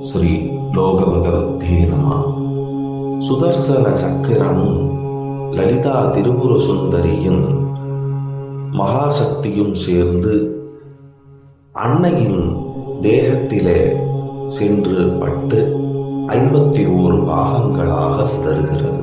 ஸ்ரீ லோகபகவத்தே நம சுதர்சன சக்கரமும் லலிதா திருபுர சுந்தரியும் மகாசக்தியும் சேர்ந்து அன்னையின் தேகத்திலே சென்று பட்டு ஐம்பத்தி ஓரு பாகங்களாக சிதறுகிறது.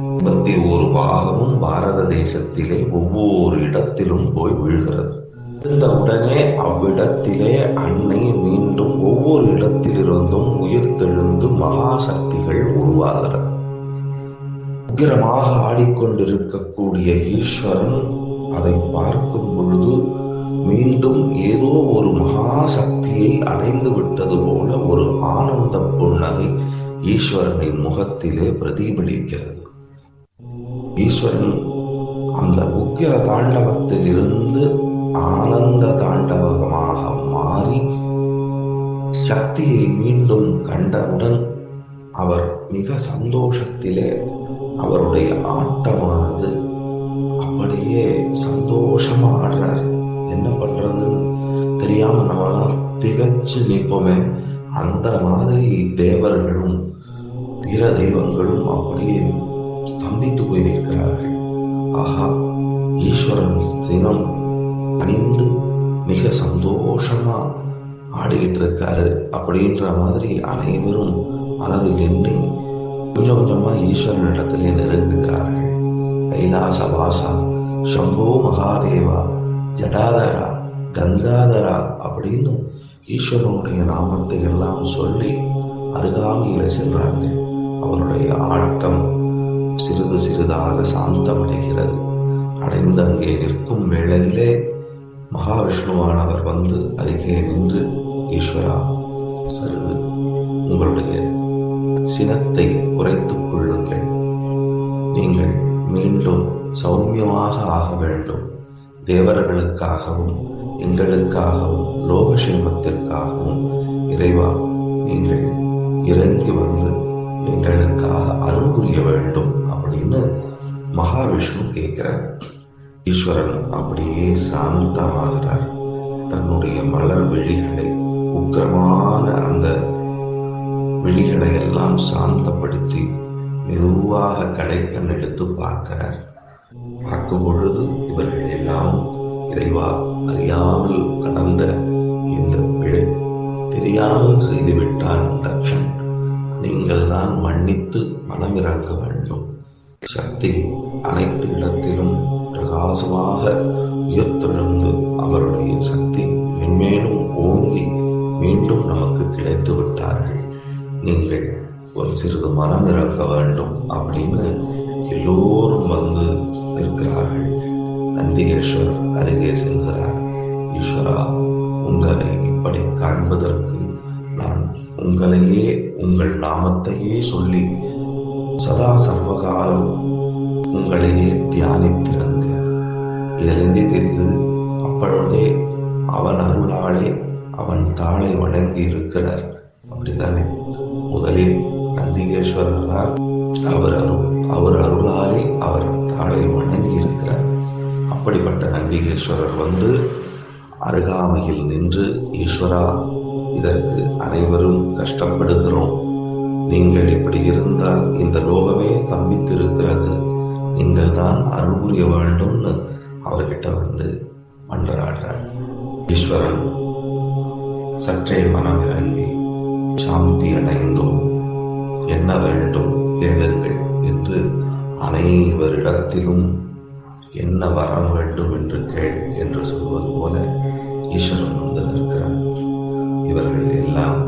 ஐம்பத்தி ஓரு பாகமும் பாரத தேசத்திலே ஒவ்வொரு இடத்திலும் போய் விழுகிறது. இருந்த உடனே அவ்விடத்திலே அன்னை மீண்டும் ஒவ்வொரு இடத்திலிருந்தும் உயிர்த்தெழுந்து மகாசக்திகள் உருவாகிறது உக்கிரமாக ஆடிக்கொண்டிருக்கக்கூடிய ஈஸ்வரன் அதை பார்க்கும் பொழுது மீண்டும் ஏதோ ஒரு மகாசக்தியை அடைந்து விட்டது போல ஒரு ஆனந்த புன்னகை ஈஸ்வரனின் முகத்திலே பிரதிபலிக்கிறது. ஈஸ்வரன் அந்த உக்கிர தாண்டவத்தில் இருந்து ஆனந்த தாண்டவமாக மாறி சக்தியை மீண்டும் கண்டவுடன் அவர் மிக சந்தோஷத்திலே அவருடைய ஆட்டமானது அப்படியே சந்தோஷமா ஆடுறார் என்ன பண்றதுன்னு தெரியாம நம்மளால் திகச்சு நிற்போமே. அந்த மாதிரி தேவர்களும் பிற தெய்வங்களும் அப்படியே ஸ்தம்பித்து போய் நிற்கிறார்கள். ஆஹா ஈஸ்வரன் சினம் அணிந்து மிக சந்தோஷமா ஆடிக்கிட்டு இருக்காரு அப்படின்ற மாதிரி அனைவரும் மனதில் எண்ணி கொஞ்சம் கொஞ்சமா ஈஸ்வரனிடத்திலே நெருங்குகிறார்கள். கைலாச வாசா சம்போ மகாதேவா ஜடாதரா கங்காதரா அப்படின்னு ஈஸ்வரனுடைய நாமத்தை எல்லாம் சொல்லி அருகாமையில் சென்றாங்க அவருடைய ஆட்டம் சிறிது சிறிதாக சாந்தமடைகிறது. அடைந்து அங்கே நிற்கும் வேளையிலே மகாவிஷ்ணுவானவர் வந்து அருகே நின்று ஈஸ்வரா சருகு உங்களுடைய சினத்தை குறைத்துக் கொள்ளுங்கள். நீங்கள் மீண்டும் சௌமியமாக ஆக வேண்டும். தேவர்களுக்காகவும் எங்களுக்காகவும் லோகசேமத்திற்காகவும் இறைவா நீங்கள் இறங்கி வந்து எங்களுக்காக அருள் புரிய வேண்டும் அப்படின்னு மகாவிஷ்ணு கேட்கிறார். ஈஸ்வரன் அப்படியே சாந்தமாகிறார். தன்னுடைய மலர் விழிகளை உக்கிரமான அந்த விழிகளை எல்லாம் சாந்தப்படுத்தி மெதுவாக கடைக்கண் எடுத்து பார்க்கிறார். பார்க்கும் பொழுது இவர்கள் எல்லாம் இறைவா அறியாமல் கடந்த இந்த பிழை தெரியாமல் செய்துவிட்டான் தக்ஷன். நீங்கள் தான் மன்னித்து மனமிறங்க வேண்டும். சக்தி அனைத்து இடத்திலும் பிரகாசமாக உயர்த்தெழுந்து அவருடைய சக்தி மென்மேலும் ஓங்கி மீண்டும் நமக்கு கிடைத்து விட்டார்கள். நீங்கள் ஒரு சிறிது மனம் இறக்க வேண்டும் அப்படின்னு எல்லோரும் வந்து நிற்கிறார்கள். நந்திகேஸ்வரர் அருகே செல்கிறார். ஈஸ்வரா உங்களை இப்படி காண்பதற்கு நான் உங்களையே உங்கள் நாமத்தையே சொல்லி சதா சர்வகாலம் உங்களையே தியானித்திருந்தேன் இதிலிருந்து தெரிந்து அப்பொழுதே அவன் அருளாலே அவன் தாளை வணங்கி இருக்கிறார். அப்படித்தானே? முதலில் நந்திகேஸ்வரர் தான் அவர் அருள் அவர் அருளாலே அவர் தாளை வணங்கி இருக்கிறார். அப்படிப்பட்ட நந்திகேஸ்வரர் வந்து அருகாமையில் நின்று ஈஸ்வரா இதற்கு அனைவரும் கஷ்டப்படுகிறோம். நீங்கள் இப்படி இருந்தால் இந்த லோகமே தம்பி நீங்கள் தான் அருள் புரிய வேண்டும்னு அவர்கிட்ட வந்து மன்றாடுறார். ஈஸ்வரன் சற்றே மனம் இறங்கி சாந்தி அடைந்தோம். என்ன வேண்டும் கேளுங்கள் என்று அனைவரிடத்திலும் என்ன வரம் வேண்டும் என்று கேள் என்று சொல்வது போல ஈஸ்வரன் வந்து நிற்கிறார். இவர்கள் எல்லாம்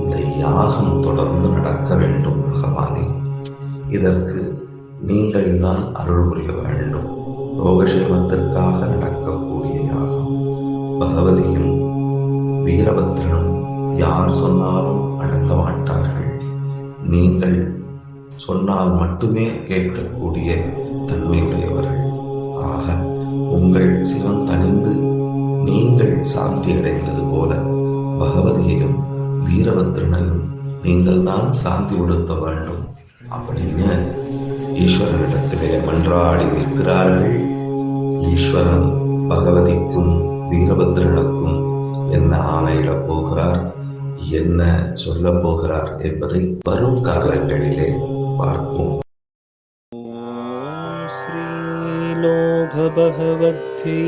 இந்த யாகம் தொடர்ந்து நடக்க வேண்டும் பகவானே. இதற்கு நீங்கள் தான் அருள் புரிய வேண்டும். லோகசேமத்திற்காக நடக்கக்கூடிய யாகம். பகவதியும் வீரபத்திரனும் யார் சொன்னாலும் அடங்க மாட்டார்கள். நீங்கள் சொன்னால் மட்டுமே கேட்கக்கூடிய தன்மையுடையவர்கள். ஆக உங்கள் சிவம் தணிந்து நீங்கள் சாந்தி அடைந்தது போல பகவதியையும் வீரபத்ரனையும் நீங்கள் தான் சாந்தி உடுத்த வேண்டும். அப்படின்னு ஈஸ்வரனிடத்திலே மன்றாடி நிற்கிறார்கள். ஈஸ்வரன் பகவதிக்கும் வீரபத்ரனுக்கும் என்ன ஆணையிடப் போகிறார்? என்ன சொல்ல போகிறார் என்பதை வரும் காலங்களிலே பார்ப்போம். ஸ்ரீலோக பகவத்கீ